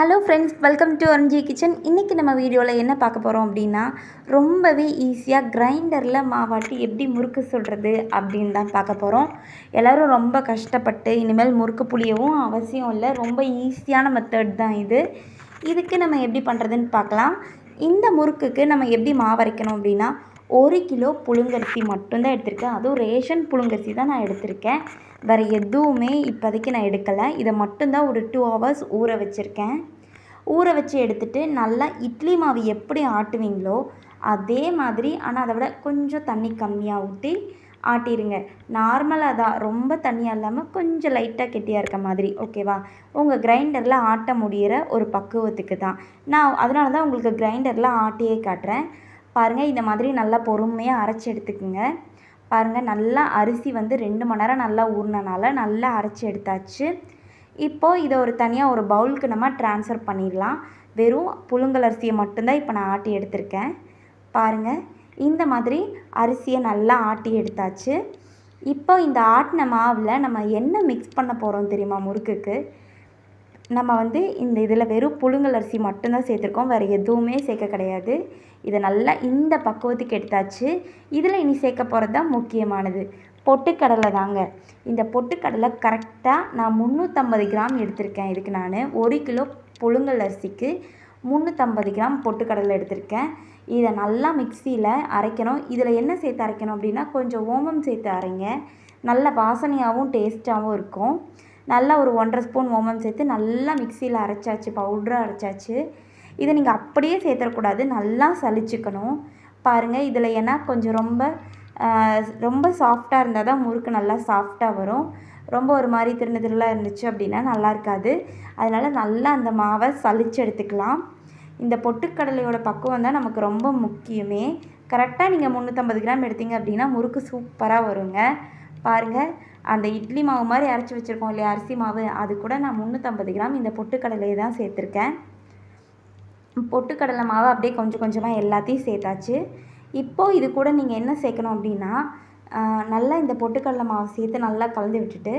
Hello friends welcome to Arunji kitchen இன்றைக்கி நம்ம வீடியோவில் என்ன பார்க்க போகிறோம் அப்படின்னா ரொம்பவே ஈஸியாக கிரைண்டரில் மாவாட்டி எப்படி முறுக்கு சொல்கிறது அப்படின்னு தான் பார்க்க போகிறோம் எல்லோரும் ரொம்ப கஷ்டப்பட்டு இனிமேல் முறுக்கு புளியவும் அவசியம் இல்லை. ரொம்ப ஈஸியான மெத்தட் தான் இது. இதுக்கு நம்ம எப்படி பண்ணுறதுன்னு பார்க்கலாம். இந்த முறுக்குக்கு நம்ம எப்படி மாவரைக்கணும் அப்படின்னா ஒரு கிலோ புழுங்கரிசி மட்டும்தான் எடுத்திருக்கேன். அதுவும் ரேஷன் புழுங்கரிசி தான் நான் எடுத்திருக்கேன். வேறு எதுவுமே இப்போதைக்கு நான் எடுக்கலை. இதை மட்டும்தான் ஒரு டூ ஹவர்ஸ் ஊற வச்சுருக்கேன். ஊற வச்சு எடுத்துட்டு நல்லா இட்லி மாவு எப்படி ஆட்டுவீங்களோ அதே மாதிரி ஆனால் அதை விட கொஞ்சம் தண்ணி கம்மியாக ஊற்றி ஆட்டிடுங்க நார்மலாக தான். ரொம்ப தண்ணியாக இல்லாமல் கொஞ்சம் லைட்டாக கெட்டியாக இருக்க மாதிரி. ஓகேவா உங்கள் கிரைண்டரில் ஆட்ட முடிகிற ஒரு பக்குவத்துக்கு தான். நான் அதனால தான் உங்களுக்கு கிரைண்டரில் ஆட்டியே காட்டுறேன். பாருங்கள் இந்த மாதிரி நல்லா பொறுமையாக அரைச்சி எடுத்துக்கோங்க. பாருங்கள் நல்லா அரிசி வந்து ரெண்டு மணி நேரம் நல்லா ஊறினனால நல்லா அரைச்சி எடுத்தாச்சு. இப்போது இதை ஒரு தனியாக ஒரு பவுலுக்கு நம்ம ட்ரான்ஸ்ஃபர் பண்ணிடலாம். வெறும் புழுங்கல் அரிசியை மட்டும்தான் இப்போ நான் ஆட்டி எடுத்திருக்கேன். பாருங்கள் இந்த மாதிரி அரிசியை நல்லா ஆட்டி எடுத்தாச்சு. இப்போ இந்த ஆட்டின மாவில் நம்ம என்ன மிக்ஸ் பண்ண போகிறோம் தெரியுமா முறுக்குக்கு? நம்ம வந்து இந்த இதில் வெறும் புழுங்கல் அரிசி மட்டும்தான் சேர்த்துருக்கோம். வேறு எதுவுமே சேர்க்க கிடையாது. இதை நல்லா இந்த பக்குவத்துக்கு எடுத்தாச்சு. இதில் இனி சேர்க்க போகிறது தான் முக்கியமானது. பொட்டுக்கடலை தாங்க. இந்த பொட்டுக்கடலை கரெக்டாக நான் முந்நூற்றம்பது கிராம் எடுத்திருக்கேன். இதுக்கு நான் ஒரு கிலோ புழுங்கல் அரிசிக்கு முந்நூற்றம்பது கிராம் பொட்டுக்கடலை எடுத்திருக்கேன். இதை நல்லா மிக்சியில் அரைக்கணும். இதில் என்ன சேர்த்து அரைக்கணும் அப்படின்னா கொஞ்சம் ஓமம் சேர்த்து அரைங்க. நல்ல வாசனையாகவும் டேஸ்ட்டாகவும் இருக்கும். நல்லா ஒரு ஒன்றரை ஸ்பூன் ஓமம் சேர்த்து நல்லா மிக்சியில் அரைச்சாச்சு பவுட்ராக அரைச்சாச்சு. இதை நீங்கள் அப்படியே சேர்த்துடக்கூடாது நல்லா சலிச்சுக்கணும். பாருங்கள் இதில் ஏன்னா கொஞ்சம் ரொம்ப ரொம்ப சாஃப்டாக இருந்தால் தான் முறுக்கு நல்லா சாஃப்டாக வரும். ரொம்ப ஒரு மாதிரி திருண்டு திருளாக இருந்துச்சு அப்படின்னா நல்லா இருக்காது. அதனால் நல்லா அந்த மாவை சலிச்சு எடுத்துக்கலாம். இந்த பொட்டுக்கடலையோட பக்குவம் தான் நமக்கு ரொம்ப முக்கியமே. கரெக்டாக நீங்கள் முந்நூற்றம்பது கிராம் எடுத்தீங்க அப்படின்னா முறுக்கு சூப்பராக வருங்க. பாருங்கள் அந்த இட்லி மாவு மாதிரி அரைச்சி வச்சுருக்கோம் இல்லையா அரிசி மாவு அது கூட நான் முந்நூற்றம்பது கிராம் இந்த பொட்டுக்கடலையை தான் சேர்த்துருக்கேன். பொட்டுக்கடலை மாவு அப்படியே கொஞ்சம் கொஞ்சமாக எல்லாத்தையும் சேர்த்தாச்சு. இப்போது இது கூட நீங்கள் என்ன சேர்க்கணும் அப்படின்னா நல்லா இந்த பொட்டுக்கடலை மாவு சேர்த்து நல்லா கலந்து விட்டுட்டு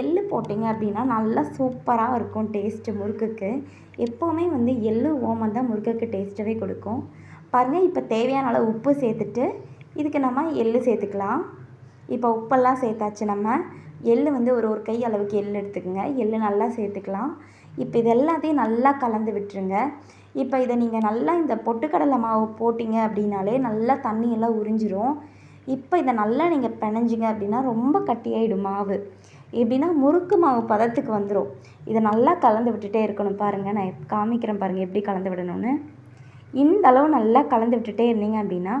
எள் போட்டிங்க அப்படின்னா நல்லா சூப்பராக இருக்கும் டேஸ்ட்டு முறுக்குக்கு. எப்போவுமே வந்து எள்ளு ஓமம் தான் முறுக்குக்கு டேஸ்ட்டவே கொடுக்கும். பாருங்கள் இப்போ தேவையான அளவு உப்பு சேர்த்துட்டு இதுக்கு நம்ம எள்ளு சேர்த்துக்கலாம். இப்போ உப்பெல்லாம் சேர்த்தாச்சு நம்ம. எள் வந்து ஒரு ஒரு கை அளவுக்கு எள் எடுத்துக்கோங்க. எள் நல்லா சேர்த்துக்கலாம். இப்போ இது எல்லாத்தையும் நல்லா கலந்து விட்டுருங்க. இப்போ இதை நீங்கள் நல்லா இந்த பொட்டுக்கடலை மாவு போட்டிங்க அப்படின்னாலே நல்லா தண்ணியெல்லாம் உறிஞ்சிரும். இப்போ இதை நல்லா நீங்கள் பிணைஞ்சிங்க அப்படின்னா ரொம்ப கட்டியாயிடும் மாவு. எப்படின்னா முறுக்கு மாவு பதத்துக்கு வந்துடும் இதை நல்லா கலந்து விட்டுட்டே இருக்கணும் பாருங்கள் நான் காமிக்கிறேன் பாருங்கள் எப்படி கலந்து விடணும்னு. இந்த அளவு நல்லா கலந்து விட்டுட்டே இருந்தீங்க அப்படின்னா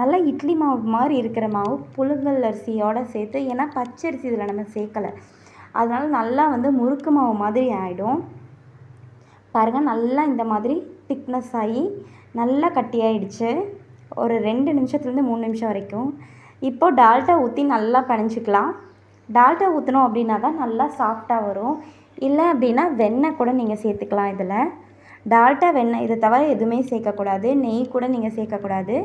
நல்லா இட்லி மாவு மாதிரி இருக்கிற மாவு புழுங்கல் அரிசியோடு சேர்த்து ஏன்னா பச்சரிசி இதில் நம்ம சேர்க்கலை. அதனால் நல்லா வந்து முறுக்கு மாவு மாதிரி ஆகிடும் பாருங்கள் நல்லா இந்த மாதிரி திக்னஸ் ஆகி நல்லா கட்டியாயிடுச்சு. ஒரு ரெண்டு நிமிஷத்துலேருந்து மூணு நிமிஷம் வரைக்கும். இப்போது டால்டா ஊற்றி நல்லா பிணைஞ்சிக்கலாம். டால்டா ஊற்றணும் அப்படின்னா தான் நல்லா சாஃப்டாக வரும். இல்லை அப்படின்னா வெண்ணெய் கூட நீங்கள் சேர்த்துக்கலாம் இதில். டால்ட்டா வெண்ணெய் இதை தவிர எதுவுமே சேர்க்கக்கூடாது. நெய் கூட நீங்கள் சேர்க்கக்கூடாது.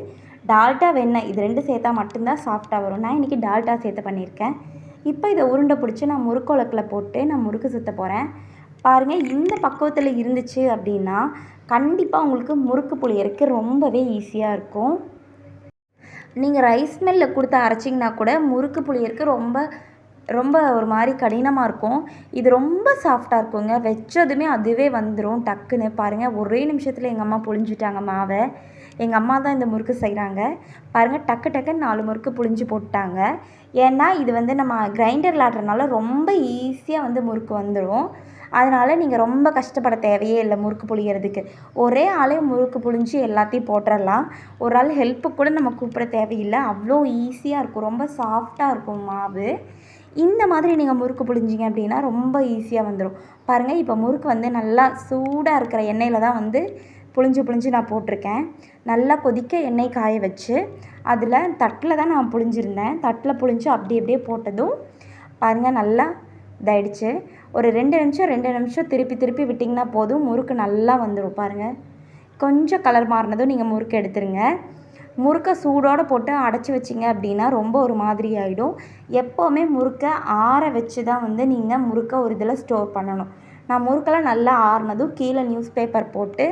டால்ட்டா வெண்ணெய் இது ரெண்டு சேர்த்தா மட்டும்தான் சாஃப்டாக வரும். நான் இன்றைக்கி டால்ட்டா சேர்த்து பண்ணியிருக்கேன். இப்போ இதை உருண்டை பிடிச்சி நான் முறுக்கு போட்டு நான் முறுக்கு சுற்ற போகிறேன் பாருங்கள் இந்த பக்குவத்தில் இருந்துச்சு அப்படின்னா கண்டிப்பாக உங்களுக்கு முறுக்கு புளியறக்கு ரொம்பவே ஈஸியாக இருக்கும். நீங்கள் ரைஸ் மில்லில் கொடுத்து அரைச்சிங்கன்னா கூட முறுக்கு புளியறக்கு ரொம்ப ரொம்ப ஒரு மாதிரி கடினமாக இருக்கும். இது ரொம்ப சாஃப்டாக இருக்குங்க. வச்சதுமே அதுவே வந்துடும் டக்குன்னு. பாருங்கள் ஒரே நிமிஷத்தில் எங்கள் அம்மா புழிஞ்சிட்டாங்க மாவை. எங்கள் அம்மா தான் இந்த முறுக்கு செய்கிறாங்க பாருங்கள் டக்கு டக்குன்னு நாலு முறுக்கு புழிஞ்சு போட்டாங்க. ஏன்னா இது வந்து நம்ம கிரைண்டரில் ஆடுறதுனால ரொம்ப ஈஸியாக வந்து முறுக்கு வந்துடும் அதனால் நீங்கள் ரொம்ப கஷ்டப்பட தேவையே இல்லை முறுக்கு புழியறதுக்கு. ஒரே ஆளே முறுக்கு புழிஞ்சு எல்லாத்தையும் போட்டுடலாம் ஒரு ஆள் ஹெல்ப்புக்கு கூட நம்ம கூப்பிட தேவையில்லை. அவ்வளோ ஈஸியாக இருக்கும். ரொம்ப சாஃப்டாக இருக்கும் மாவு. இந்த மாதிரி நீங்கள் முறுக்கு புழிஞ்சிங்க அப்படின்னா ரொம்ப ஈஸியாக வந்துடும் பாருங்கள் இப்போ முறுக்கு வந்து நல்லா சூடாக இருக்கிற எண்ணெயில் தான் வந்து புழிஞ்சு புழிஞ்சு நான் போட்டிருக்கேன். நல்லா கொதிக்க எண்ணெய் காய வச்சு அதில் தட்டில் தான் நான் புழிஞ்சிருந்தேன். தட்டில் புழிஞ்சு அப்படி அப்படியே போட்டதும் பாருங்கள் நல்லா இதாயிடுச்சு. ஒரு ரெண்டு நிமிஷம் ரெண்டு நிமிஷம் திருப்பி திருப்பி விட்டிங்கன்னா போதும். முறுக்கு நல்லா வந்துடும் பாருங்கள் கொஞ்சம் கலர் மாறினதும் நீங்கள் முறுக்கு எடுத்துருங்க. முறுக்கை சூடோடு போட்டு அடைச்சி வச்சிங்க அப்படின்னா ரொம்ப ஒரு மாதிரி ஆகிடும் எப்போவுமே முறுக்கை ஆற வச்சு தான் வந்து நீங்கள் முறுக்கை ஒரு இதில் ஸ்டோர் பண்ணணும். நான் முறுக்கெல்லாம் நல்லா ஆறுனதும் கீழே நியூஸ் பேப்பர் போட்டு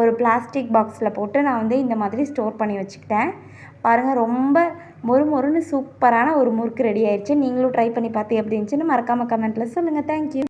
ஒரு பிளாஸ்டிக் பாக்ஸில் போட்டு நான் வந்து இந்த மாதிரி ஸ்டோர் பண்ணி வச்சுக்கிட்டேன். பாருங்கள் ரொம்ப மொறு மொறுன்னு சூப்பரான ஒரு முறுக்கு ரெடி ஆயிடுச்சு நீங்களும் ட்ரை பண்ணி பார்த்து எப்படி இருந்துச்சுன்னு மறக்காமல் கமெண்ட்டில் சொல்லுங்கள் தேங்க்யூ